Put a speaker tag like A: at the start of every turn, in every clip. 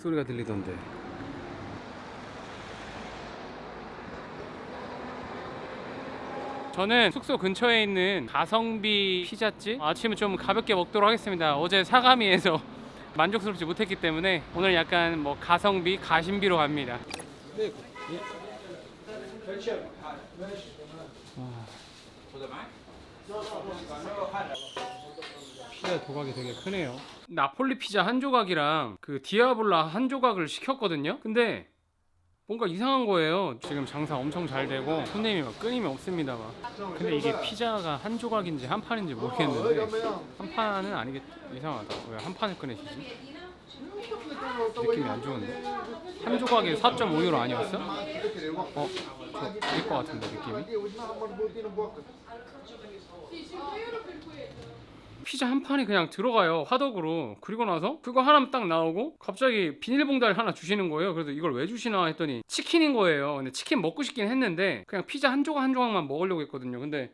A: 소리가 들리던데. 저는 숙소 근처에 있는 가성비 피자집 아침에 좀 가볍게 먹도록 하겠습니다. 어제 사가미에서 만족스럽지 못했기 때문에 오늘 약간 뭐 가성비 가심비로 갑니다. 피자 조각이 되게 크네요. 나폴리 피자 한 조각이랑 그 디아블라 한 조각을 시켰거든요. 근데 뭔가 이상한 거예요. 지금 장사 엄청 잘 되고 손님이 막 끊임이 없습니다. 막. 근데 이게 피자가 한 조각인지 한 판인지 모르겠는데 한 판은 아니겠 이상하다. 왜 한 판을 꺼내시지? 느낌이 안 좋은데 한 조각에 4.5유로 아니었어? 어, 저 이길 것 같은데 느낌이. 피자 한 판이 그냥 들어가요 화덕으로. 그리고 나서 그거 하나 딱 나오고 갑자기 비닐봉다를 하나 주시는 거예요. 그래서 이걸 왜 주시나 했더니 치킨인 거예요. 근데 치킨 먹고 싶긴 했는데 그냥 피자 한 조각 한 조각만 먹으려고 했거든요. 근데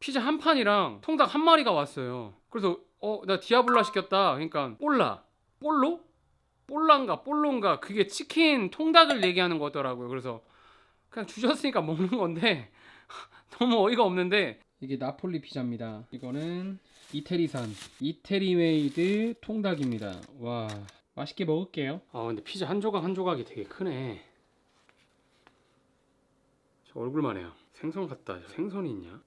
A: 피자 한 판이랑 통닭 한 마리가 왔어요. 그래서 어 나 디아블라 시켰다. 그러니까 볼라. 볼로? 볼란가 볼론가. 그게 치킨 통닭을 얘기하는 거더라고요. 그래서 그냥 주셨으니까 먹는 건데 너무 어이가 없는데 이게 나폴리 피자입니다. 이거는 이태리산 이태리 메이드 통닭입니다. 와 맛있게 먹을게요. 아 근데 피자 한 조각 한 조각이 되게 크네. 저 얼굴만 해요. 생선 같다. 생선이 있냐?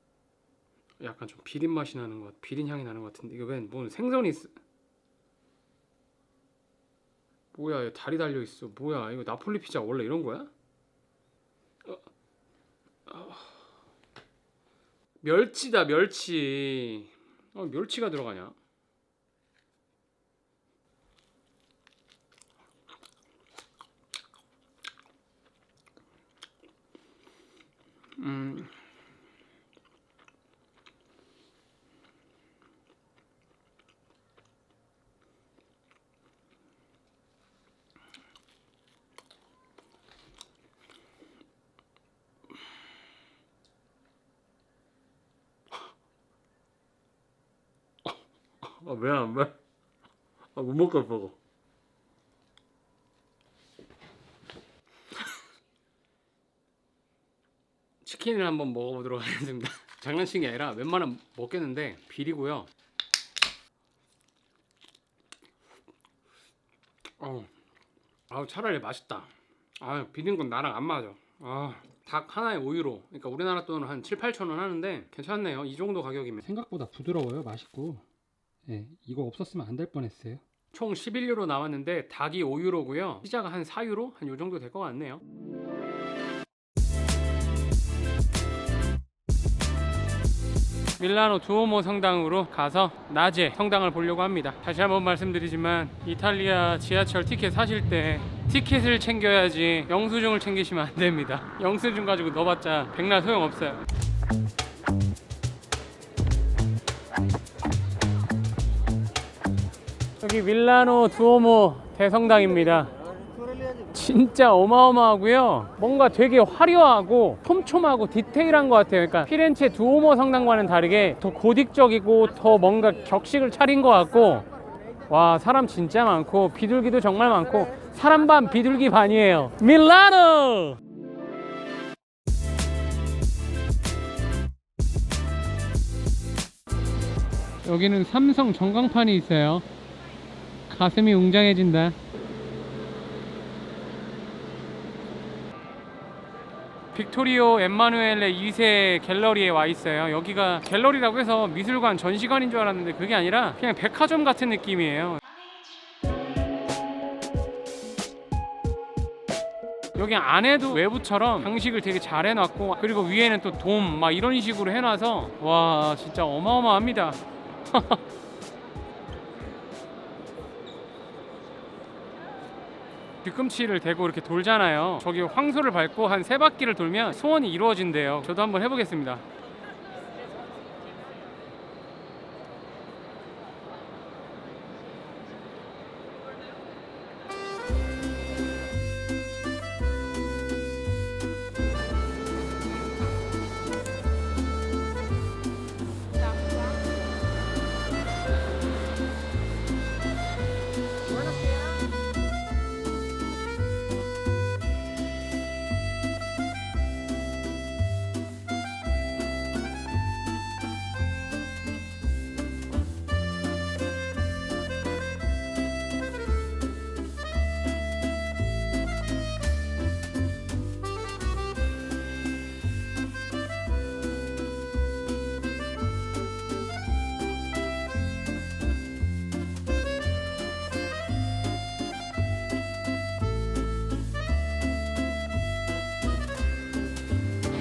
A: 약간 좀 비린 맛이 나는 것, 비린 향이 나는 것 같은데 이거 웬뭔 생선이 있어? 뭐야, 이거 다리 달려 있어. 뭐야, 이거 나폴리 피자 원래 이런 거야? 멸치다 멸치. 어, 멸치가 들어가냐 아, 왜안 돼? 아, 못 먹겠어. 치킨을 한번 먹어보도록 하겠습니다. 장난친 게 아니라 웬만하면 먹겠는데 비리고요. 어, 아 차라리 맛있다. 아 비린 건 나랑 안 맞아. 아. 닭 하나에 5유로. 그러니까 우리나라 돈으로 한 7, 8천 원 하는데 괜찮네요. 이 정도 가격이면. 생각보다 부드러워요. 맛있고. 네, 이거 없었으면 안 될 뻔했어요. 총 11유로 나왔는데 닭이 5유로고요. 피자가 한 4유로? 한 요 정도 될 것 같네요. 밀라노 두오모 성당으로 가서 낮에 성당을 보려고 합니다. 다시 한번 말씀드리지만 이탈리아 지하철 티켓 사실 때 티켓을 챙겨야지 영수증을 챙기시면 안 됩니다. 영수증 가지고 넣어봤자 백날 소용없어요. 여기 밀라노 두오모 대성당입니다. 진짜 어마어마하고요. 뭔가 되게 화려하고 촘촘하고 디테일한 것 같아요. 그러니까 피렌체 두오모 성당과는 다르게 더 고딕적이고 더 뭔가 격식을 차린 것 같고 와 사람 진짜 많고 비둘기도 정말 많고 사람 반 비둘기 반이에요. 밀라노! 여기는 삼성 전광판이 있어요. 가슴이 웅장해진다. 빅토리오 엠마누엘레 2세 갤러리에 와 있어요. 여기가 갤러리라고 해서 미술관 전시관인 줄 알았는데 그게 아니라 그냥 백화점 같은 느낌이에요. 여기 안에도 외부처럼 장식을 되게 잘 해놨고 그리고 위에는 또 돔 막 이런 식으로 해놔서 와 진짜 어마어마합니다. 뒤꿈치를 대고 이렇게 돌잖아요. 저기 황소를 밟고 한 세 바퀴를 돌면 소원이 이루어진대요. 저도 한번 해보겠습니다.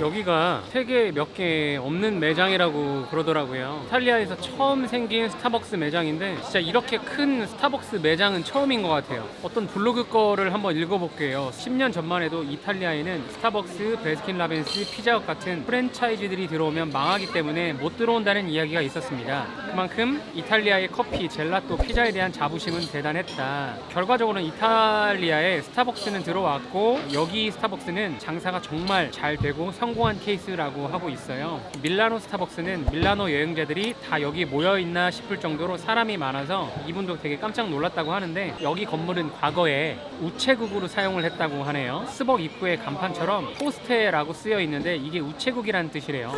A: 여기가 세계 몇 개 없는 매장이라고 그러더라고요. 이탈리아에서 처음 생긴 스타벅스 매장인데 진짜 이렇게 큰 스타벅스 매장은 처음인 것 같아요. 어떤 블로그 거를 한번 읽어볼게요. 10년 전만 해도 이탈리아에는 스타벅스, 베스킨라빈스, 피자헛 같은 프랜차이즈들이 들어오면 망하기 때문에 못 들어온다는 이야기가 있었습니다. 그만큼 이탈리아의 커피, 젤라또, 피자에 대한 자부심은 대단했다. 결과적으로는 이탈리아에 스타벅스는 들어왔고 여기 스타벅스는 장사가 정말 잘 되고 성 공한 케이스라고 하고 있어요. 밀라노 스타벅스는 밀라노 여행자들이 다 여기 모여 있나 싶을 정도로 사람이 많아서 이분도 되게 깜짝 놀랐다고 하는데 여기 건물은 과거에 우체국으로 사용을 했다고 하네요. 스벅 입구의 간판처럼 포스테라고 쓰여 있는데 이게 우체국이라는 뜻이래요.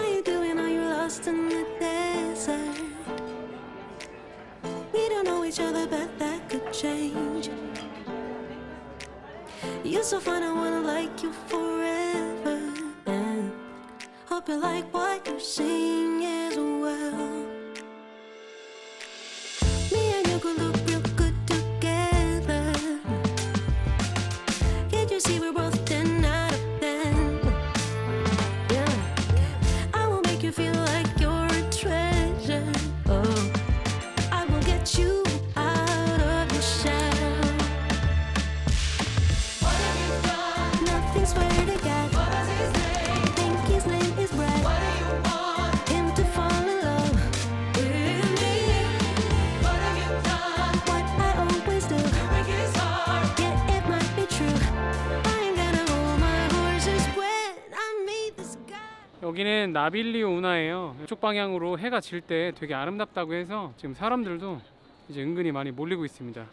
B: You like what you sing as well.
A: 여기는 나빌리오 운하예요. 이쪽 방향으로 해가 질 때 되게 아름답다고 해서 지금 사람들도 이제 은근히 많이 몰리고 있습니다.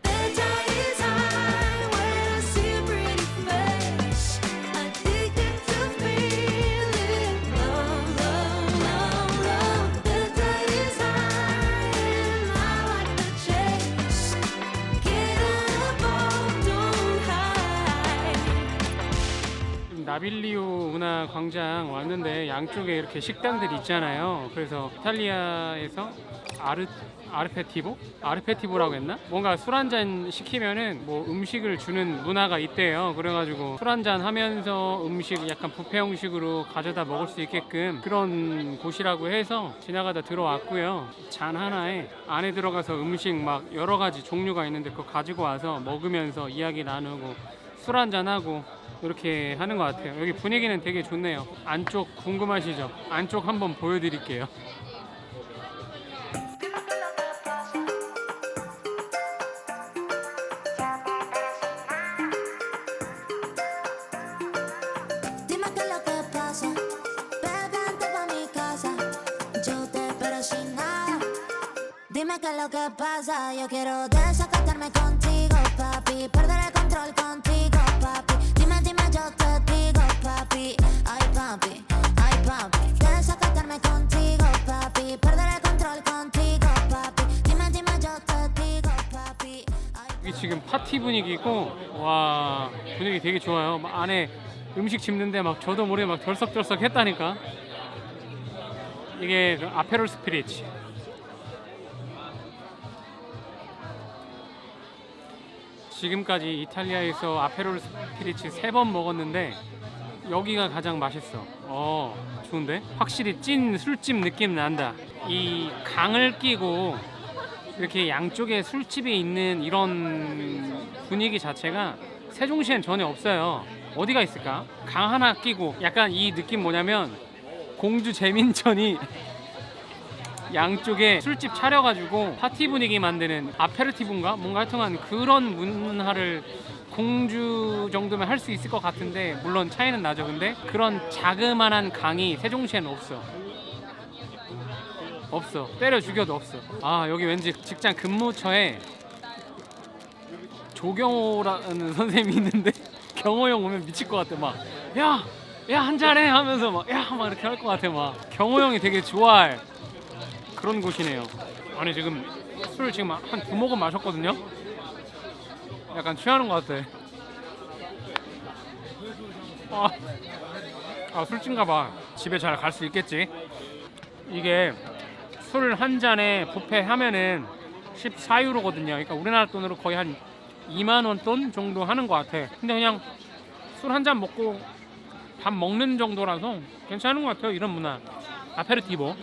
A: 나빌리오 운하 광장 왔는데 양쪽에 이렇게 식당들이 있잖아요. 그래서 이탈리아에서 아르 아르페티보? 아르페티보라고 했나? 뭔가 술 한 잔 시키면은 뭐 음식을 주는 문화가 있대요. 그래가지고 술 한 잔 하면서 음식 약간 뷔페 형식으로 가져다 먹을 수 있게끔 그런 곳이라고 해서 지나가다 들어왔고요. 잔 하나에 안에 들어가서 음식 막 여러 가지 종류가 있는데 그거 가지고 와서 먹으면서 이야기 나누고 술 한 잔 하고 이렇게 하는 것 같아요. 여기 분위기는 되게 좋네요. 안쪽 궁금하시죠? 안쪽 한번 보여드릴게요. 파티 분위기고 와 분위기 되게 좋아요. 막 안에 음식 집는데 막 저도 모르게 막 덜썩덜썩 했다니까. 이게 그 아페롤 스피리츠. 지금까지 이탈리아에서 아페롤 스피리츠 세번 먹었는데 여기가 가장 맛있어. 어, 좋은데? 확실히 찐 술집 느낌 난다. 이 강을 끼고 이렇게 양쪽에 술집이 있는 이런 분위기 자체가 세종시엔 전혀 없어요. 어디가 있을까? 강 하나 끼고 약간 이 느낌 뭐냐면 공주 재민천이 양쪽에 술집 차려가지고 파티 분위기 만드는 아페르티브인가 뭔가 하여튼간 그런 문화를 공주 정도면 할 수 있을 것 같은데 물론 차이는 나죠 근데 그런 자그만한 강이 세종시에는 없어 없어. 때려 죽여도 없어. 아 여기 왠지 직장 근무처에 조경호라는 선생님이 있는데 경호 형 오면 미칠 것 같아. 막 야 야 한잔해 하면서 막 야 막 이렇게 할 것 같아. 막 경호 형이 되게 좋아할 그런 곳이네요. 아니 지금 술 지금 한 두 모금 마셨거든요? 약간 취하는 것 같아. 아, 아 술집인가 봐. 집에 잘 갈 수 있겠지? 이게 술 한 잔에 뷔페 하면은 14유로거든요. 그러니까 우리나라 돈으로 거의 한 2만 원 돈 정도 하는 것 같아. 근데 그냥 술 한 잔 먹고
C: 밥 먹는 정도라서 괜찮은 것 같아요. 이런 문화. 아페르티보.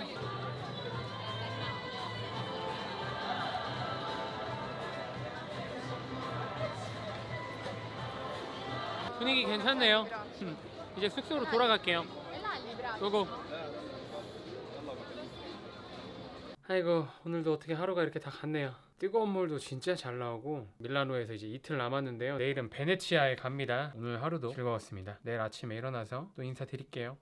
C: 분위기 괜찮네요. 음, 이제 숙소로 돌아갈게요. 고고.
A: 아이고 오늘도 어떻게 하루가 이렇게 다 갔네요. 뜨거운 물도 진짜 잘 나오고 밀라노에서 이제 이틀 남았는데요. 내일은 베네치아에 갑니다. 오늘 하루도 즐거웠습니다. 내일 아침에 일어나서 또 인사드릴게요.